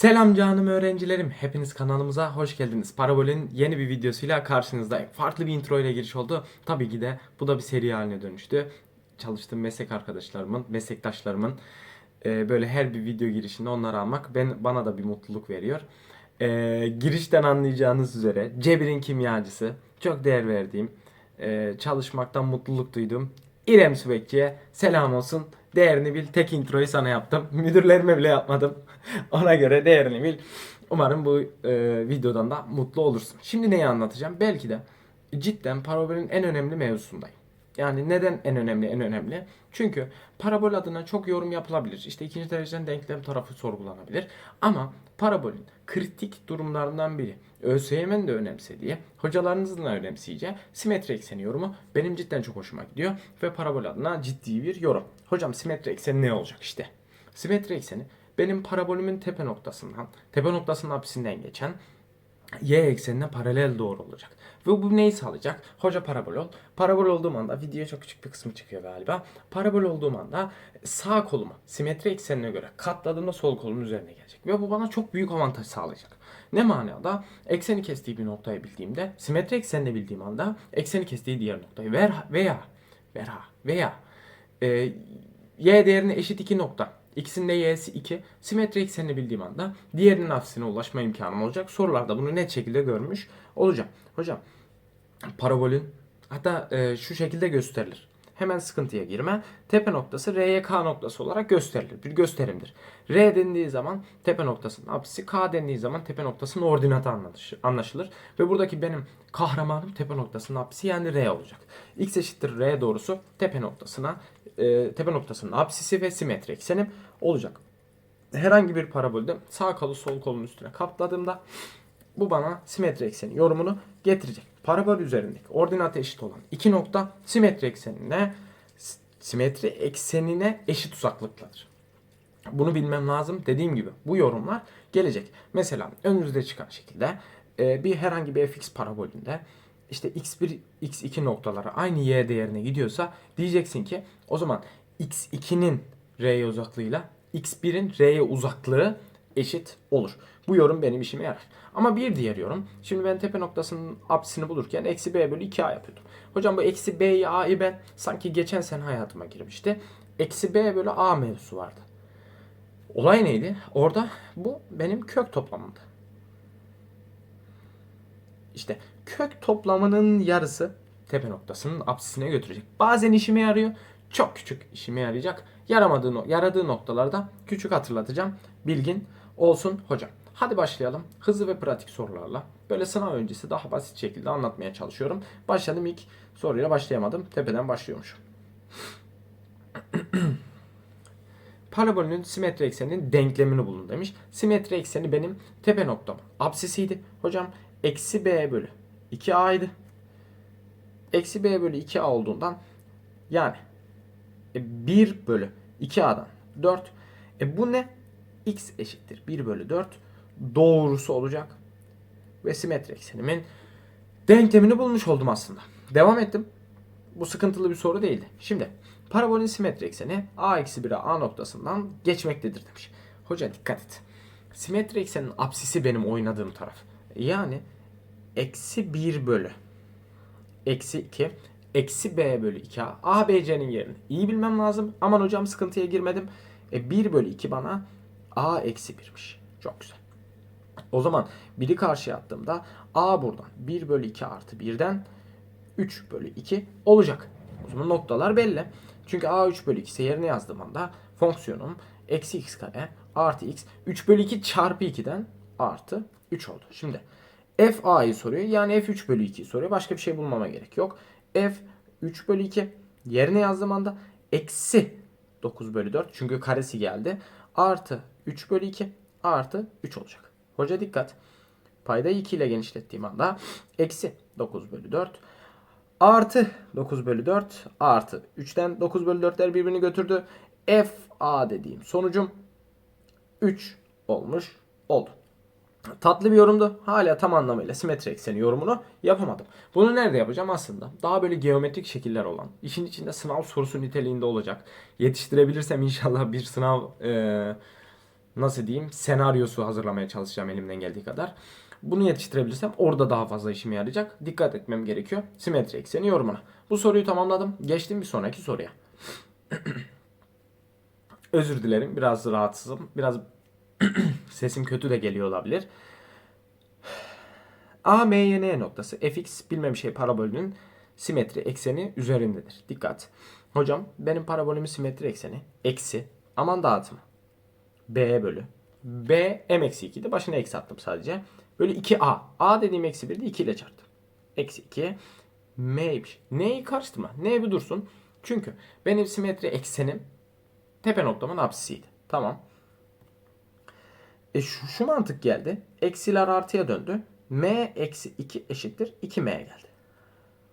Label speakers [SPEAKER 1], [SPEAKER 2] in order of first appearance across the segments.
[SPEAKER 1] Selam canım öğrencilerim. Hepiniz kanalımıza hoş geldiniz. Parabol'ün yeni bir videosuyla karşınızdayım. Farklı bir intro ile giriş oldu. Tabii ki de bu da bir seri haline dönüştü. Çalıştığım meslek arkadaşlarımın, meslektaşlarımın e, böyle her bir video girişinde onları almak ben bana da bir mutluluk veriyor. E, girişten anlayacağınız üzere Cebir'in kimyacısı, çok değer verdiğim, e, çalışmaktan mutluluk duyduğum İrem Sübekçi'ye selam olsun. Değerini bil. Tek introyu sana yaptım. Müdürlerime bile yapmadım. Ona göre değerini bil. Umarım bu e, videodan da mutlu olursun. Şimdi neyi anlatacağım? Belki de cidden parabolün en önemli mevzusundayım. Yani neden en önemli en önemli? Çünkü parabol adına çok yorum yapılabilir. İşte ikinci dereceden denklem tarafı sorgulanabilir. Ama parabolün kritik durumlarından biri. ÖSYM'nin de önemsediği, hocalarınızın da önemseyeceği simetri ekseni yorumu benim cidden çok hoşuma gidiyor. Ve parabol adına ciddi bir yorum. Hocam simetri ekseni ne olacak işte? Simetri ekseni benim parabolümün tepe noktasından, tepe noktasının apsisinden geçen y eksenine paralel doğru olacak. Ve bu neyi sağlayacak? Hoca parabol ol. Parabol olduğum anda video çok küçük bir kısmı çıkıyor galiba. Parabol olduğum anda sağ kolumu simetri eksenine göre katladığımda sol kolumun üzerine gelecek. Ve bu bana çok büyük avantaj sağlayacak. Ne manada? Ekseni kestiği bir noktayı bildiğimde, simetri eksenini bildiğim anda ekseni kestiği diğer noktayı ver veya veya veya e, y değerine eşit iki nokta. İkisinin de y'si 2. Simetri eksenini bildiğim anda diğerinin apsisine ulaşma imkanım olacak. Sorularda bunu net şekilde görmüş olacağım. Hocam parabolün hatta e, şu şekilde gösterilir. Hemen sıkıntıya girme. Tepe noktası R'ye K noktası olarak gösterilir. Bir gösterimdir. R dendiği zaman tepe noktasının apsisi, K dendiği zaman tepe noktasının ordinatı anlaşılır. Ve buradaki benim kahramanım tepe noktasının apsisi yani R olacak. X eşittir R doğrusu tepe noktasına, e, tepe noktasının apsisi ve simetri eksenim olacak. Herhangi bir parabolde sağ kolu sol kolun üstüne kapladığımda bu bana simetri ekseni yorumunu getirecek. Parabol üzerindeki ordinatı eşit olan iki nokta simetri eksenine simetri eksenine eşit uzaklıktadır. Bunu bilmem lazım. Dediğim gibi bu yorumlar gelecek. Mesela önünüzde çıkan şekilde e, bir herhangi bir fx parabolünde işte x1 x2 noktaları aynı y değerine gidiyorsa diyeceksin ki o zaman x2'nin r'ye uzaklığıyla x1'in r'ye uzaklığı eşit olur. Bu yorum benim işime yarar. Ama bir diğer yorum. Şimdi ben tepe noktasının apsisini bulurken eksi b bölü 2a yapıyordum. Hocam bu eksi b'yi a'yı ben sanki geçen sene hayatıma girmişti. Eksi b bölü a mevzusu vardı. Olay neydi? Orada bu benim kök toplamımdı. İşte kök toplamının yarısı tepe noktasının apsisine götürecek. Bazen işime yarıyor. Çok küçük işime yarayacak. Yaramadığı, yaradığı noktalarda küçük hatırlatacağım. Bilgin olsun hocam. Hadi başlayalım. Hızlı ve pratik sorularla. Böyle sınav öncesi daha basit şekilde anlatmaya çalışıyorum. Başladım ilk soruyla başlayamadım. Tepeden başlıyormuşum. Parabolünün simetri ekseninin denklemini bulun demiş. Simetri ekseni benim tepe noktam. Apsisiydi. Hocam eksi b bölü 2a idi. Eksi b bölü 2a olduğundan yani e, 1 bölü 2a'dan 4. E bu ne? X eşittir 1 bölü 4 doğrusu olacak. Ve simetri eksenimin denklemini bulmuş oldum aslında. Devam ettim. Bu sıkıntılı bir soru değildi. Şimdi parabolün simetri ekseni a eksi 1'e a noktasından geçmektedir demiş. Hoca dikkat et. Simetri eksenin apsisi benim oynadığım taraf. Yani eksi 1 bölü eksi 2 eksi b bölü 2a a b c'nin yerini iyi bilmem lazım. Aman hocam sıkıntıya girmedim. E 1 bölü 2 bana a eksi 1'miş. Çok güzel. O zaman 1'i karşıya attığımda a buradan 1 bölü 2 artı 1'den 3 bölü 2 olacak. O zaman noktalar belli. Çünkü a 3 bölü 2 ise yerine yazdığım anda fonksiyonum eksi x kare artı x 3 bölü 2 çarpı 2'den artı 3 oldu. Şimdi f a'yı soruyor. Yani f 3 bölü 2'yi soruyor. Başka bir şey bulmama gerek yok. f 3 bölü 2 yerine yazdığım anda eksi 9 bölü 4 çünkü karesi geldi. Artı 3 bölü 2 artı 3 olacak. Hoca dikkat. Paydayı 2 ile genişlettiğim anda eksi 9 bölü 4 artı 9 bölü 4 artı 3'ten 9 bölü 4'ler birbirini götürdü. F A dediğim sonucum 3 olmuş oldu. Tatlı bir yorumdu. Hala tam anlamıyla simetri ekseni yorumunu yapamadım. Bunu nerede yapacağım aslında? Daha böyle geometrik şekiller olan, işin içinde sınav sorusu niteliğinde olacak. Yetiştirebilirsem inşallah bir sınav e, nasıl diyeyim senaryosu hazırlamaya çalışacağım elimden geldiği kadar. Bunu yetiştirebilirsem orada daha fazla işime yarayacak. Dikkat etmem gerekiyor. Simetri ekseni yorumuna. Bu soruyu tamamladım. Geçtim bir sonraki soruya. Özür dilerim. Biraz rahatsızım. Biraz sesim kötü de geliyor olabilir. A, M, Y, N noktası fx bilmem şey parabolünün simetri ekseni üzerindedir. Dikkat. Hocam benim parabolümün simetri ekseni eksi aman dağıtımı b bölü b m eksi 2'de başına eksi attım sadece. Bölü 2a. a dediğim eksi 1'de 2 ile çarptım. Eksi 2 m'ymiş. N'yi karıştırma. N bir dursun. Çünkü benim simetri eksenim tepe noktamın apsisiydi. Tamam. E şu, şu mantık geldi. Eksiler artıya döndü. M eksi 2 eşittir 2M geldi.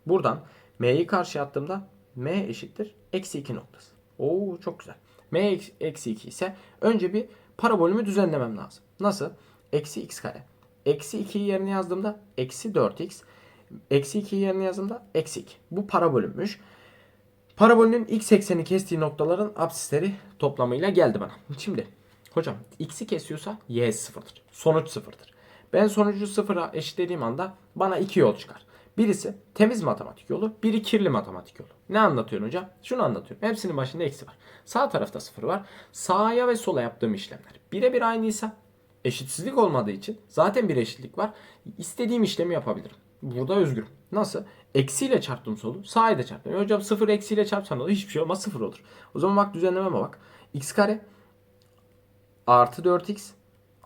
[SPEAKER 1] Buradan M'yi karşıya attığımda M eşittir eksi 2 noktası. Oo çok güzel. M eksi- eksi 2 ise önce bir parabolümü düzenlemem lazım. Nasıl? Eksi x kare. Eksi 2'yi yerine yazdığımda eksi 4x. Eksi 2'yi yerine yazdığımda eksi 2. Bu parabolümmüş. Parabolünün x ekseni kestiği noktaların absisleri toplamıyla geldi bana. Şimdi hocam x'i kesiyorsa y sıfırdır. Sonuç sıfırdır. Ben sonucu sıfıra eşitlediğim anda bana iki yol çıkar. Birisi temiz matematik yolu, biri kirli matematik yolu. Ne anlatıyorum hocam? Şunu anlatıyorum. Hepsinin başında eksi var. Sağ tarafta sıfır var. Sağa ve sola yaptığım işlemler birebir aynıysa eşitsizlik olmadığı için zaten bir eşitlik var. İstediğim işlemi yapabilirim. Burada özgürüm. Nasıl? Eksiyle çarptım solu. Sağa da çarptım. E hocam sıfır eksiyle çarpsan da hiçbir şey olmaz sıfır olur. O zaman bak düzenlememe bak. x kare artı 4x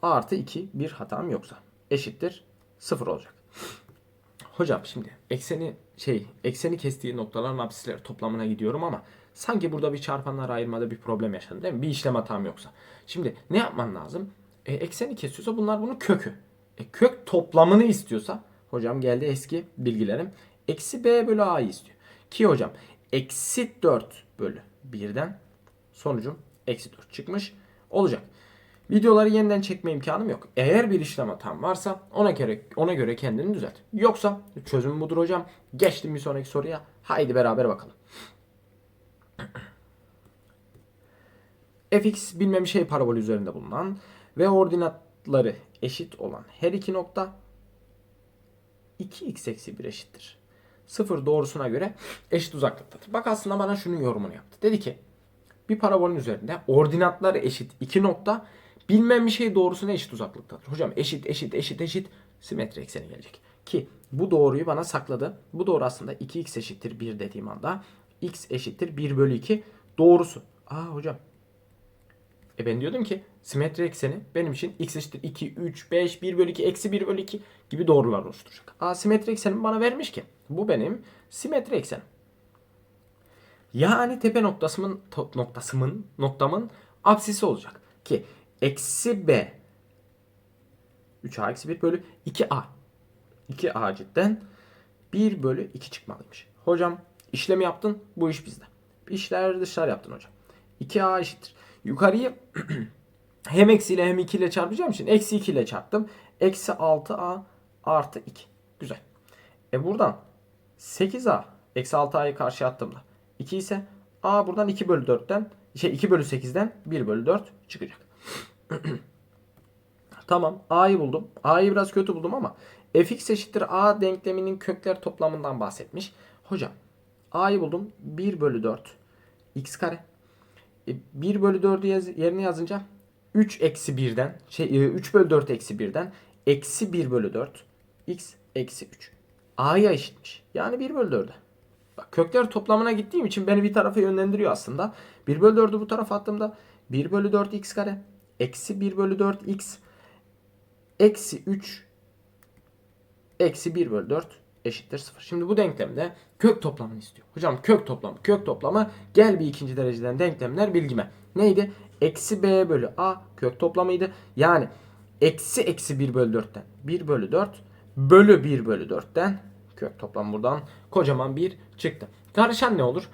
[SPEAKER 1] artı 2 bir hatam yoksa eşittir 0 olacak. Hocam şimdi ekseni şey ekseni kestiği noktaların absisleri toplamına gidiyorum ama sanki burada bir çarpanlar ayırmada bir problem yaşadım değil mi? Bir işlem hatam yoksa. Şimdi ne yapman lazım? E, ekseni kesiyorsa bunlar bunun kökü. E, kök toplamını istiyorsa hocam geldi eski bilgilerim. Eksi b bölü a'yı istiyor. Ki hocam eksi 4 bölü 1'den sonucum eksi 4 çıkmış olacak. Videoları yeniden çekme imkanım yok. Eğer bir işlem hatam varsa ona göre ona göre kendini düzelt. Yoksa çözüm budur hocam. Geçtim bir sonraki soruya. Haydi beraber bakalım. fx bilmem şey parabol üzerinde bulunan ve ordinatları eşit olan her iki nokta 2x eksi 1 eşittir. Sıfır doğrusuna göre eşit uzaklıktadır. Bak aslında bana şunun yorumunu yaptı. Dedi ki bir parabolün üzerinde ordinatları eşit iki nokta bilmem bir şey doğrusuna eşit uzaklıktadır. Hocam eşit eşit eşit eşit simetri ekseni gelecek. Ki bu doğruyu bana sakladı. Bu doğru aslında 2x eşittir 1 dediğim anda x eşittir 1 bölü 2 doğrusu. Aa hocam e ben diyordum ki simetri ekseni benim için x eşittir 2, 3, 5, 1 bölü 2, eksi 1 bölü 2 gibi doğrular oluşturacak. Aa simetri eksenimi bana vermiş ki. Bu benim simetri eksenim. Yani tepe noktasımın noktasımın noktamın apsisi olacak. Ki eksi b 3a eksi 1 bölü 2a 2a cidden 1 bölü 2 çıkmalıymış. Hocam işlemi yaptın bu iş bizde. İşler dışlar yaptın hocam. 2a eşittir. Yukarıyı hem eksiyle hem 2 ile çarpacağım için eksi 2 ile çarptım. Eksi 6a artı 2. Güzel. E buradan 8a eksi 6a'yı karşıya attığımda 2 ise a buradan 2 bölü 4'ten şey 2 bölü 8'den 1 bölü 4 çıkacak. tamam a'yı buldum. a'yı biraz kötü buldum ama fx eşittir a denkleminin kökler toplamından bahsetmiş. Hocam a'yı buldum 1 bölü 4 x kare. E, 1 bölü 4'ü yaz, yerine yazınca 3 eksi 1'den şey e, 3 bölü 4 eksi 1'den eksi 1 bölü 4 x eksi 3. a'ya eşitmiş. Yani 1 bölü 4'e. Bak kökler toplamına gittiğim için beni bir tarafa yönlendiriyor aslında. 1 bölü 4'ü bu tarafa attığımda 1 bölü 4 x kare eksi 1 bölü 4 x eksi 3 eksi 1 bölü 4 eşittir 0. Şimdi bu denklemde kök toplamını istiyor. Hocam kök toplamı, kök toplamı gel bir ikinci dereceden denklemler bilgime. Neydi? Eksi b bölü a kök toplamıydı. Yani eksi eksi 1 bölü 4'ten 1 bölü 4 bölü 1 bölü 4'ten kök toplam buradan kocaman bir çıktı. Karışan ne olur?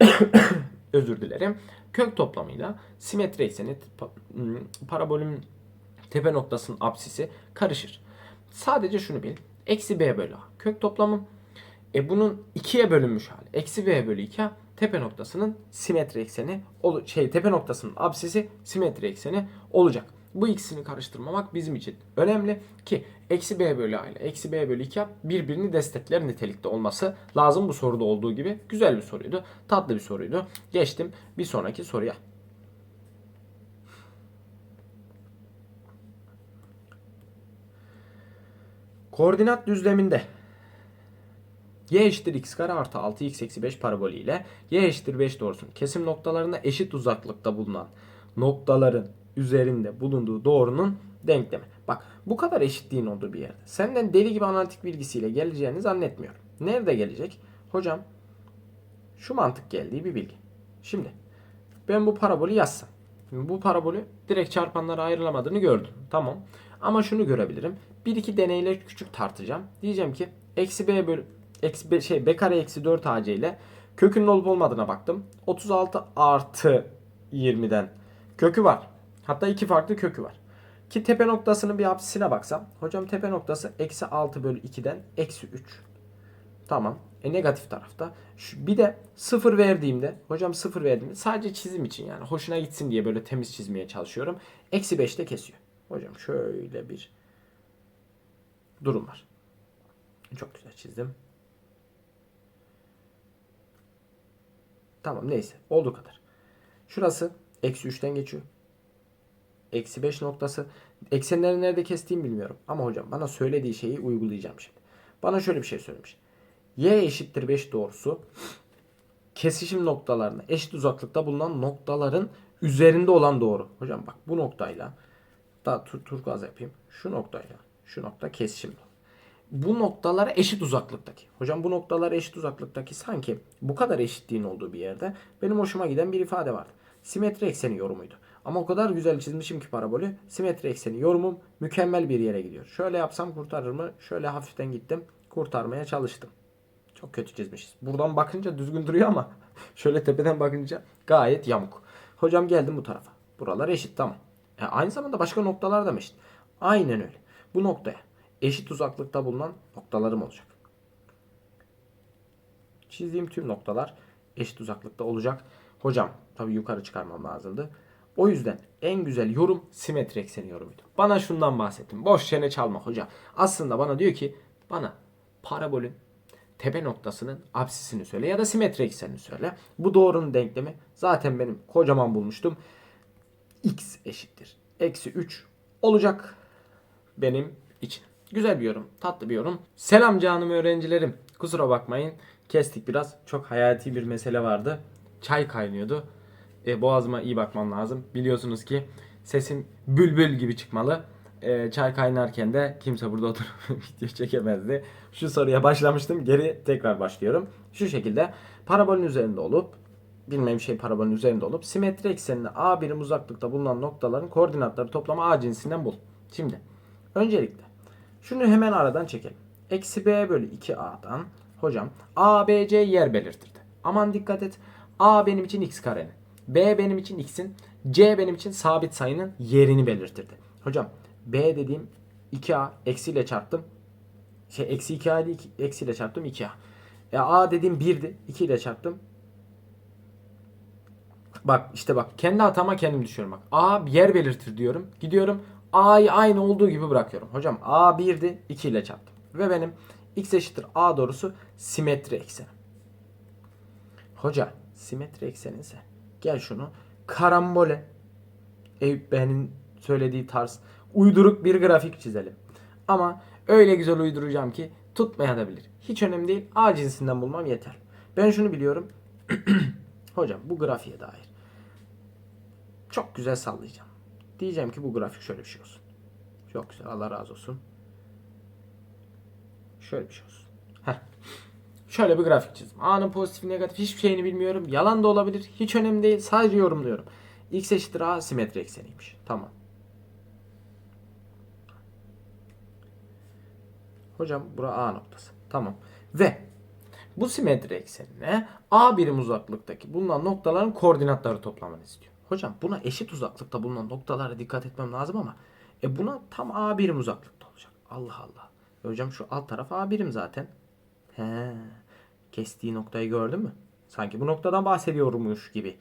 [SPEAKER 1] Özür dilerim. Kök toplamıyla simetri ekseni hmm, parabolün tepe noktasının apsisi karışır. Sadece şunu bil. Eksi b bölü a. Kök toplamım. E bunun 2'ye bölünmüş hali. Eksi b bölü 2 a. tepe noktasının simetri ekseni şey tepe noktasının absisi simetri ekseni olacak. Bu ikisini karıştırmamak bizim için önemli ki eksi b bölü a ile eksi b bölü 2 birbirini destekler nitelikte olması lazım bu soruda olduğu gibi. Güzel bir soruydu. Tatlı bir soruydu. Geçtim bir sonraki soruya. Koordinat düzleminde y eşittir x kare artı 6x eksi 5 parabolü ile y eşittir 5 doğrusunun kesim noktalarında eşit uzaklıkta bulunan noktaların üzerinde bulunduğu doğrunun denklemi. Bak bu kadar eşitliğin olduğu bir yerde. Senden deli gibi analitik bilgisiyle geleceğini zannetmiyorum. Nerede gelecek? Hocam şu mantık geldiği bir bilgi. Şimdi ben bu parabolü yazsam. Bu parabolü direkt çarpanlara ayrılamadığını gördüm. Tamam. Ama şunu görebilirim. Bir iki deneyle küçük tartacağım. Diyeceğim ki eksi b bölü eksi b, şey b kare eksi 4 ac ile kökünün olup olmadığına baktım. 36 artı 20'den kökü var. Hatta iki farklı kökü var. Ki tepe noktasının bir apsisine baksam. Hocam tepe noktası eksi 6 bölü 2'den eksi 3. Tamam. E negatif tarafta. Şu, bir de sıfır verdiğimde hocam sıfır verdiğimde sadece çizim için yani hoşuna gitsin diye böyle temiz çizmeye çalışıyorum. Eksi 5'te kesiyor. Hocam şöyle bir durum var. Çok güzel çizdim. Tamam neyse. Olduğu kadar. Şurası eksi 3'ten geçiyor. Eksi 5 noktası. Eksenleri nerede kestiğimi bilmiyorum. Ama hocam bana söylediği şeyi uygulayacağım şimdi. Bana şöyle bir şey söylemiş. Y eşittir 5 doğrusu kesişim noktalarına eşit uzaklıkta bulunan noktaların üzerinde olan doğru. Hocam bak bu noktayla daha tur turkuaz yapayım. Şu noktayla şu nokta kesişim. Bu noktalara eşit uzaklıktaki. Hocam bu noktalara eşit uzaklıktaki sanki bu kadar eşitliğin olduğu bir yerde benim hoşuma giden bir ifade vardı. Simetri ekseni yorumuydu. Ama o kadar güzel çizmişim ki parabolü. Simetri ekseni yorumum mükemmel bir yere gidiyor. Şöyle yapsam kurtarır mı? Şöyle hafiften gittim. Kurtarmaya çalıştım. Çok kötü çizmişiz. Buradan bakınca düzgün duruyor ama şöyle tepeden bakınca gayet yamuk. Hocam geldim bu tarafa. Buralar eşit tamam. E, aynı zamanda başka noktalar da mı eşit? Aynen öyle. Bu noktaya eşit uzaklıkta bulunan noktalarım olacak. Çizdiğim tüm noktalar eşit uzaklıkta olacak. Hocam tabii yukarı çıkarmam lazımdı. O yüzden en güzel yorum simetri ekseni yorumuydu. Bana şundan bahsettim. Boş çene çalma hoca. Aslında bana diyor ki bana parabolün tepe noktasının apsisini söyle ya da simetri eksenini söyle. Bu doğrunun denklemi zaten benim kocaman bulmuştum. x eşittir. Eksi 3 olacak benim için. Güzel bir yorum. Tatlı bir yorum. Selam canım öğrencilerim. Kusura bakmayın. Kestik biraz. Çok hayati bir mesele vardı. Çay kaynıyordu. E, boğazıma iyi bakmam lazım. Biliyorsunuz ki sesim bülbül gibi çıkmalı. E, çay kaynarken de kimse burada oturup video çekemezdi. Şu soruya başlamıştım. Geri tekrar başlıyorum. Şu şekilde parabolün üzerinde olup bilmem şey parabolün üzerinde olup simetri eksenine A birim uzaklıkta bulunan noktaların koordinatları toplamı A cinsinden bul. Şimdi öncelikle şunu hemen aradan çekelim. Eksi B bölü 2A'dan hocam A, B, C yer belirtirdi. Aman dikkat et. A benim için x karenin. B benim için x'in. C benim için sabit sayının yerini belirtirdi. Hocam B dediğim 2A eksiyle çarptım. Şey eksi 2A değil eksiyle çarptım 2A. E, A dediğim 1'di. 2 ile çarptım. Bak işte bak kendi hatama kendim düşüyorum bak. A yer belirtir diyorum. Gidiyorum A'yı aynı olduğu gibi bırakıyorum. Hocam A 1'di 2 ile çarptım. Ve benim x eşittir A doğrusu simetri ekseni. Hoca simetri ekseni ise gel şunu karambole Eyüp Bey'in söylediği tarz uyduruk bir grafik çizelim. Ama öyle güzel uyduracağım ki tutmayabilir. Hiç önemli değil. A cinsinden bulmam yeter. Ben şunu biliyorum. Hocam bu grafiğe dair çok güzel sallayacağım. Diyeceğim ki bu grafik şöyle bir şey olsun. Çok güzel. Allah razı olsun. Şöyle bir şey olsun. Heh. Şöyle bir grafik çizdim. A'nın pozitif negatif hiçbir şeyini bilmiyorum. Yalan da olabilir. Hiç önemli değil. Sadece yorumluyorum. X eşittir A simetri ekseniymiş. Tamam. Hocam bura A noktası. Tamam. Ve bu simetri eksenine A birim uzaklıktaki bulunan noktaların koordinatları toplamanı istiyor. Hocam buna eşit uzaklıkta bulunan noktalara dikkat etmem lazım ama e buna tam A birim uzaklıkta olacak. Allah Allah. E hocam şu alt taraf A birim zaten. He. Kestiği noktayı gördün mü? Sanki bu noktadan bahsediyormuş gibi.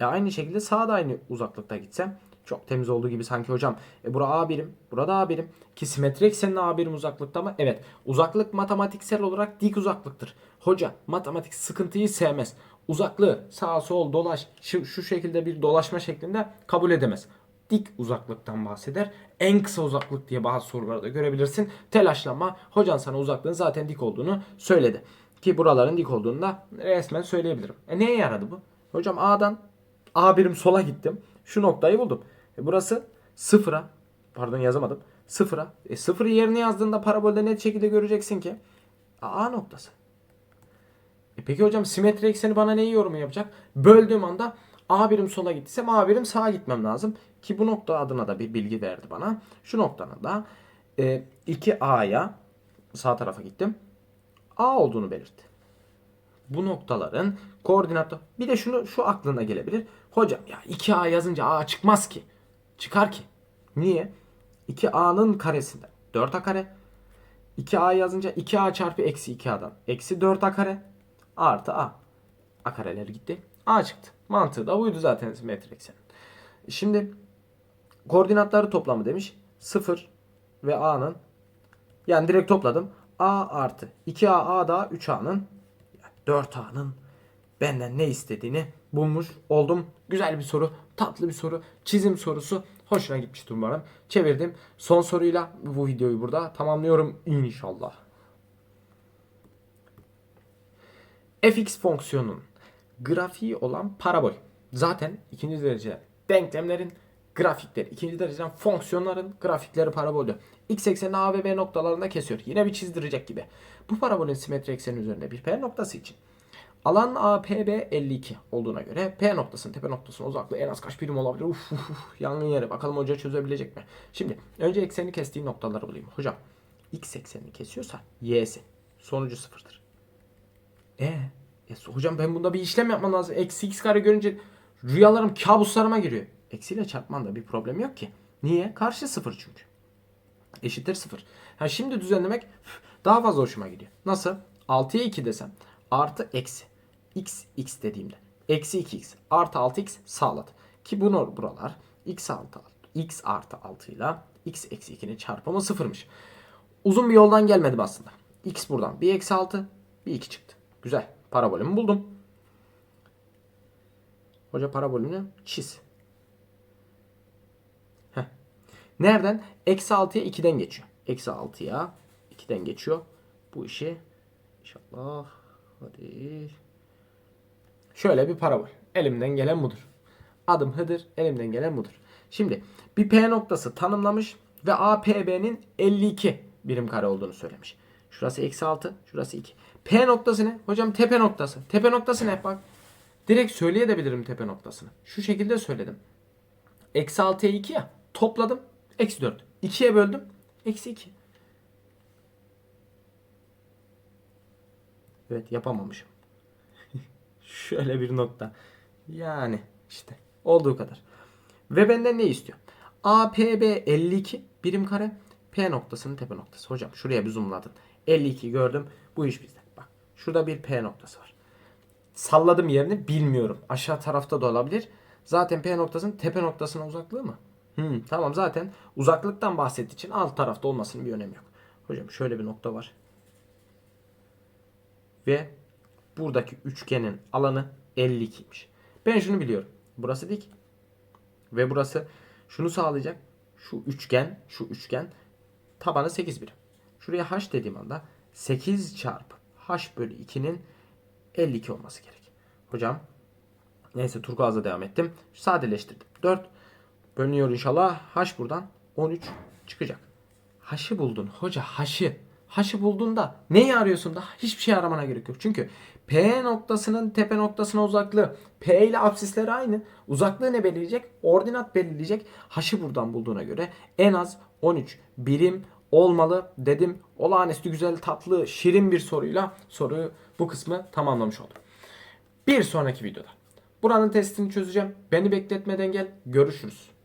[SPEAKER 1] E aynı şekilde sağa da aynı uzaklıkta gitsem çok temiz olduğu gibi sanki hocam. E bura A birim, burada A birim. Ki simetri eksenin A birim uzaklıkta mı? Evet. Uzaklık matematiksel olarak dik uzaklıktır. Hoca matematik sıkıntıyı sevmez. Uzaklığı sağ sol dolaş şu, şu şekilde bir dolaşma şeklinde kabul edemez. Dik uzaklıktan bahseder. En kısa uzaklık diye bazı sorularda görebilirsin. Telaşlanma. Hocan sana uzaklığın zaten dik olduğunu söyledi. Ki buraların dik olduğunu da resmen söyleyebilirim. E neye yaradı bu? Hocam A'dan A birim sola gittim. Şu noktayı buldum. E burası sıfıra. Pardon yazamadım. Sıfıra. E sıfırı yerine yazdığında parabolde net şekilde göreceksin ki A noktası. E peki hocam simetri ekseni bana neyi yorumu yapacak? Böldüğüm anda A birim sola gittiysem A birim sağa gitmem lazım. Ki bu nokta adına da bir bilgi verdi bana. Şu noktanın da e, 2A'ya sağ tarafa gittim. A olduğunu belirtti. Bu noktaların koordinatı bir de şunu şu aklına gelebilir. Hocam ya 2A yazınca A çıkmaz ki. Çıkar ki. Niye? 2A'nın karesinden 4A kare. 2A yazınca 2A çarpı eksi 2A'dan eksi 4A kare artı A. A kareler gitti. A çıktı. Mantığı da buydu zaten simetri eksenin. Şimdi koordinatları toplamı demiş. 0 ve A'nın yani direkt topladım. A artı 2A A daha 3A'nın 4A'nın benden ne istediğini bulmuş oldum. Güzel bir soru, tatlı bir soru, çizim sorusu. Hoşuna gitmiştir umarım. Çevirdim. Son soruyla bu videoyu burada tamamlıyorum inşallah. fx fonksiyonunun grafiği olan parabol. Zaten ikinci derece denklemlerin grafikleri, ikinci dereceden fonksiyonların grafikleri parabolü. X eksenini A ve B noktalarında kesiyor. Yine bir çizdirecek gibi. Bu parabolün simetri ekseni üzerinde bir P noktası için. Alan APB 52 olduğuna göre P noktasının tepe noktasının uzaklığı en az kaç birim olabilir? Uf, uf, yangın yeri. Bakalım hoca çözebilecek mi? Şimdi önce eksenini kestiği noktaları bulayım. Hocam X eksenini kesiyorsa Y'si sonucu sıfırdır. E, e hocam ben bunda bir işlem yapmam lazım. Eksi x kare görünce rüyalarım kabuslarıma giriyor. Eksiyle çarpmanda bir problem yok ki. Niye? Karşı sıfır çünkü. Eşittir sıfır. Ha şimdi düzenlemek daha fazla hoşuma gidiyor. Nasıl? 6'ya 2 desem artı eksi. x x dediğimde. Eksi 2x artı 6x sağladı. Ki bunu buralar x artı x artı 6 ile x eksi 2'nin çarpımı sıfırmış. Uzun bir yoldan gelmedim aslında. x buradan bir eksi 6 bir 2 çıktı. Güzel. Parabolümü buldum. Hoca parabolünü çiz. Heh. Nereden? Eksi 6'ya 2'den geçiyor. Eksi 6'ya 2'den geçiyor. Bu işi inşallah hadi. Şöyle bir parabol. Elimden gelen budur. Adım Hıdır. Elimden gelen budur. Şimdi bir P noktası tanımlamış ve APB'nin 52 birim kare olduğunu söylemiş. Şurası eksi 6, şurası 2. P noktası ne? Hocam tepe noktası. Tepe noktası ne? Bak. Direkt söyleyebilirim tepe noktasını. Şu şekilde söyledim. Eksi 6'ya 2 ya. Topladım. Eksi 4. 2'ye böldüm. Eksi 2. Evet yapamamışım. Şöyle bir nokta. Yani işte olduğu kadar. Ve benden ne istiyor? APB 52 birim kare. P noktasının tepe noktası. Hocam şuraya bir zoomladın. 52 gördüm. Bu iş bizde. Bak şurada bir P noktası var. Salladım yerini bilmiyorum. Aşağı tarafta da olabilir. Zaten P noktasının tepe noktasına uzaklığı mı? Hmm, tamam zaten uzaklıktan bahsettiği için alt tarafta olmasının bir önemi yok. Hocam şöyle bir nokta var. Ve buradaki üçgenin alanı 52'ymiş. Ben şunu biliyorum. Burası dik. Ve burası şunu sağlayacak. Şu üçgen, şu üçgen tabanı 8 birim. Şuraya h dediğim anda 8 çarpı h bölü 2'nin 52 olması gerek. Hocam neyse turkuazla devam ettim. Sadeleştirdim. 4 bölünüyor inşallah. H buradan 13 çıkacak. H'ı buldun hoca h'ı. H'ı bulduğunda neyi arıyorsun da hiçbir şey aramana gerek yok. Çünkü P noktasının tepe noktasına uzaklığı P ile apsisleri aynı. Uzaklığı ne belirleyecek? Ordinat belirleyecek. H'ı buradan bulduğuna göre en az 13 birim olmalı dedim. Olağanüstü güzel tatlı şirin bir soruyla soruyu bu kısmı tamamlamış oldum. Bir sonraki videoda buranın testini çözeceğim. Beni bekletmeden gel. Görüşürüz.